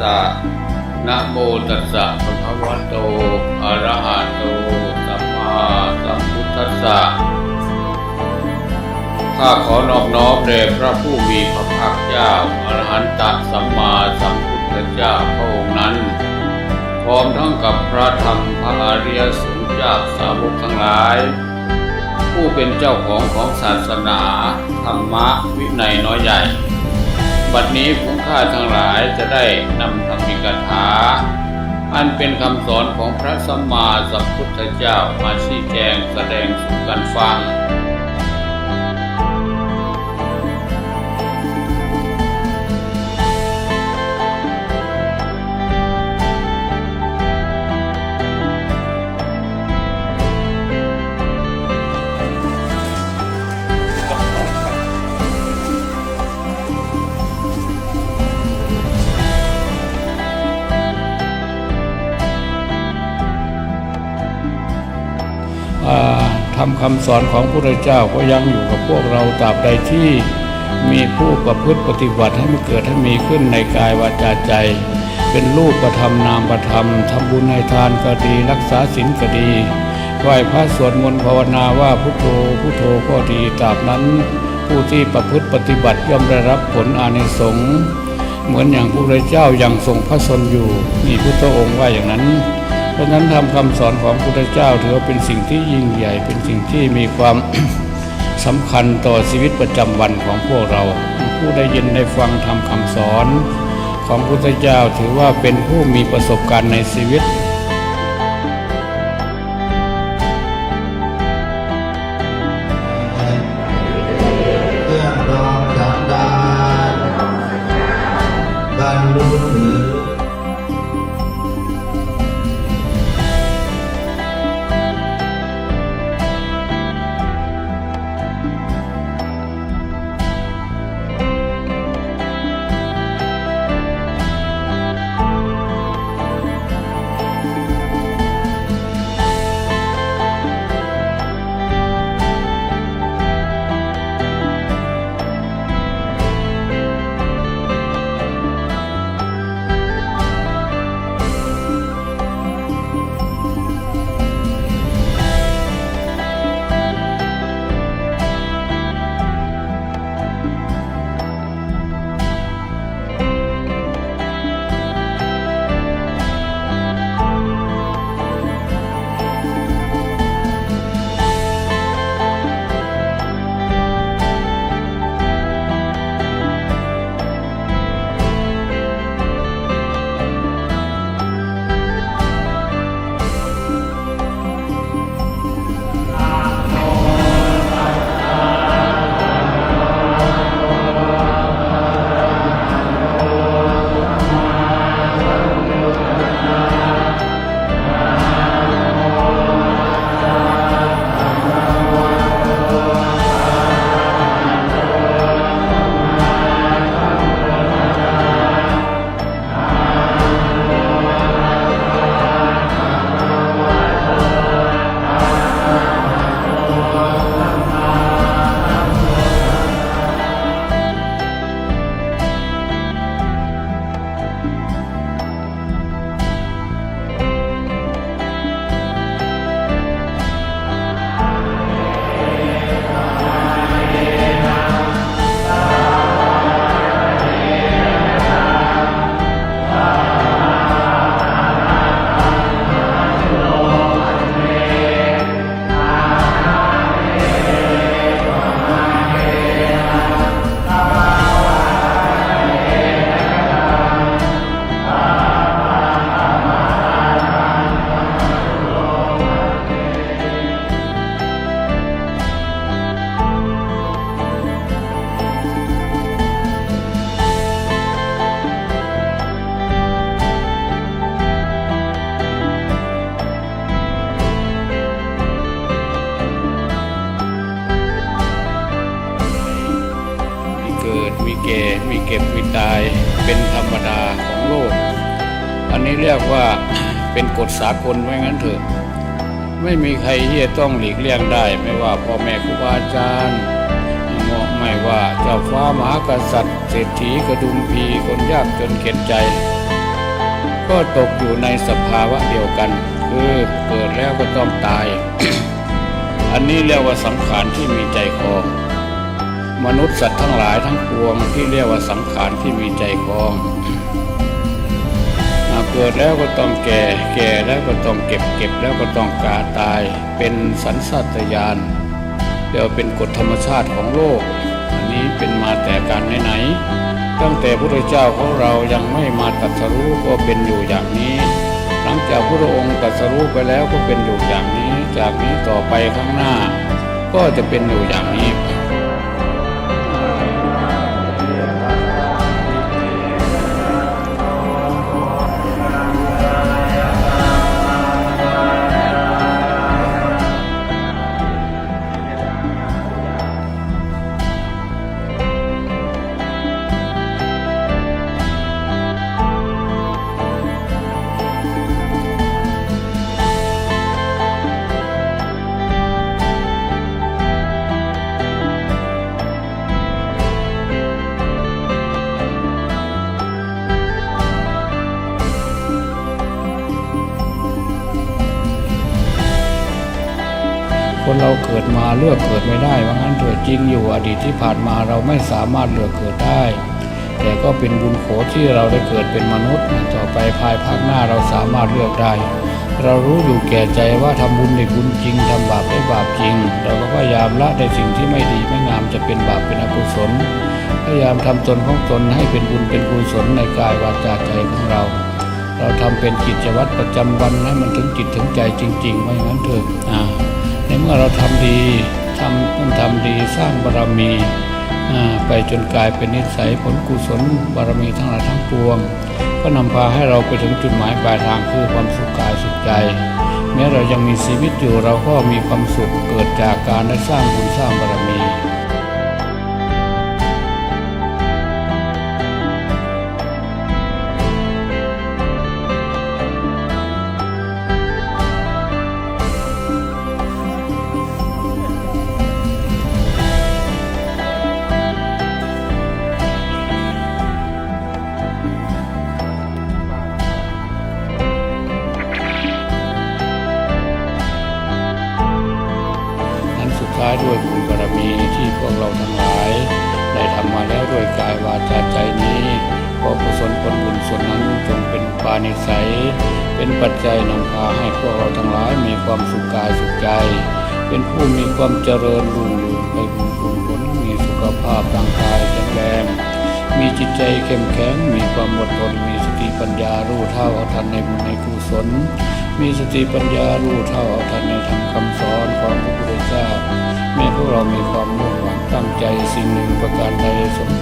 สะนะโมตัสสะภะคะวะโตอะระหะโตสัมมาสัมพุทธัสสะข้าขอนอบน้อมแด่พระผู้มีพระภาคเจ้าอรหันตสัมมาสัมพุทธเจ้าพระองค์นั้น พร้อมทั้งกับพระธรรมพระอริยสงฆ์เจ้าสาวกทั้งหลาย ผู้เป็นเจ้าของของศาสนาธรรมะวินัยน้อยใหญ่ บัดนี้ผู้ข้าทั้งหลายจะได้นำธรรมิกถา อันเป็นคำสอนของพระสัมมาสัมพุทธเจ้ามาชี้แจงแสดงสู่กันฟัง ทำคำสอนของพระพุทธเจ้าก็ยังอยู่กับพวกเราตราบใดที่มีผู้ประพฤติปฏิบัติให้มันเกิดให้มีขึ้นในกายวาจาใจ เป็นรูปประธรรมนามประธรรมทำบุญให้ทานก็ดี รักษาศีลก็ดีไหว้พระสวดมนต์ภาวนาว่าพุทโธพุทโธก็ดีตราบนั้น ผู้ที่ประพฤติปฏิบัติย่อมได้รับผลอานิสงส์เหมือนอย่างพระพุทธเจ้ายังทรงพระชนอยู่นี่พุทธองค์ว่าอย่างนั้น เพราะฉะนั้นทำคำสอนของพระพุทธเจ้าถือว่าเป็นสิ่งที่ยิ่งใหญ่เป็นสิ่งที่มีความสำคัญต่อชีวิตประจำวันของพวกเรา ผู้ได้ยินได้ฟังทำคำสอน ของพระพุทธเจ้าถือว่าเป็นผู้มีประสบการณ์ในชีวิต เก็บมีตายเป็นธรรมดาของโลก อันนี้เรียกว่าเป็นกฎสากลไว้งั้นเถอะ ไม่มีใครที่จะต้องหลีกเลี่ยงได้ ไม่ว่าพ่อแม่ครูบาอาจารย์ไม่ว่าเจ้าฟ้ามหากษัตริย์ เศรษฐีกระดุมพีคนยากจนเข็นใจ ก็ตกอยู่ในสภาวะเดียวกัน คือเกิดแล้วก็ต้องตาย อันนี้เรียกว่าสังขารที่มีใจคอ มนุษย์สัตว์ทั้งหลายทั้งปวงที่เรียกว่าสังขารที่มีใจครองเกิดแล้วก็ต้องแก่ แก่แล้วก็ต้องเก็บ เก็บแล้วก็ต้องกาตาย เป็นสันสัตยานเดี๋ยวเป็นกฎธรรมชาติของโลก อันนี้เป็นมาแต่การไหนๆตั้งแต่พระเจ้าของเรายังไม่มาตรัสรู้ก็เป็นอยู่อย่างนี้ หลังจากพระองค์ตรัสรู้ไปแล้วก็เป็นอยู่อย่างนี้ จากนี้ต่อไปข้างหน้า ก็จะเป็นอยู่อย่างนี้ คนเราเกิดมาเลือกเกิดไม่ได้ว่างั้นเถิดจริงอยู่อดีตที่ผ่านมาเราไม่สามารถเลือกเกิดได้ แต่ก็เป็นบุญโขที่เราได้เกิดเป็นมนุษย์ต่อไปภายภาคหน้าเราสามารถเลือกได้ เรารู้อยู่แก่ใจว่าทำบุญได้บุญจริงทำบาปได้บาปจริง เราก็พยายามละในสิ่งที่ไม่ดีไม่งามจะเป็นบาปเป็นอกุศลพยายามทำตนของตนให้เป็นบุญเป็นกุศลในกายวาจาใจของเรา เราทำเป็นกิจวัตรประจำวันให้มันถึงจิตถึงใจจริง ๆ ไม่งั้นเถอะอ่า ในเมื่อเราทำดีทำต้องทำดีสร้างบารมีไปจนกลายเป็นนิสัยผลกุศลบารมีทั้งหลายทั้งปวง ก็นำพาให้เราไปถึงจุดหมายปลายทางคือความสุขกายสุขใจ แม้เรายังมีชีวิตอยู่เราก็มีความสุขเกิดจากการได้สร้างบุญสร้างบารมี นั้นสุดท้ายด้วยบุญบารมีที่พวกเราทั้งหลาย ได้ทำมาแล้วด้วยกายวาจาใจนี้ขอกุศลผลบุญส่วนนั้นจงเป็นปานิสัย เป็นปัจจัยนำพาให้พวกเราทั้งหลายมีความสุขกายสุขใจ เป็นผู้มีความเจริญรุ่งเรืองไปบุญกุศลมีสุขภาพร่างกายแข็งแรงมีจิตใจเข้มแข็ง มีความอดทน มีสติปัญญารู้เท่าเอาทันในบุญในกุศล มีสติปัญญารู้เท่าเอาทันในธรรมคำสอนของพระพุทธเจ้า แม้พวกเรามีความมุ่งหวังตั้งใจสิ่งหนึ่งประการใดสม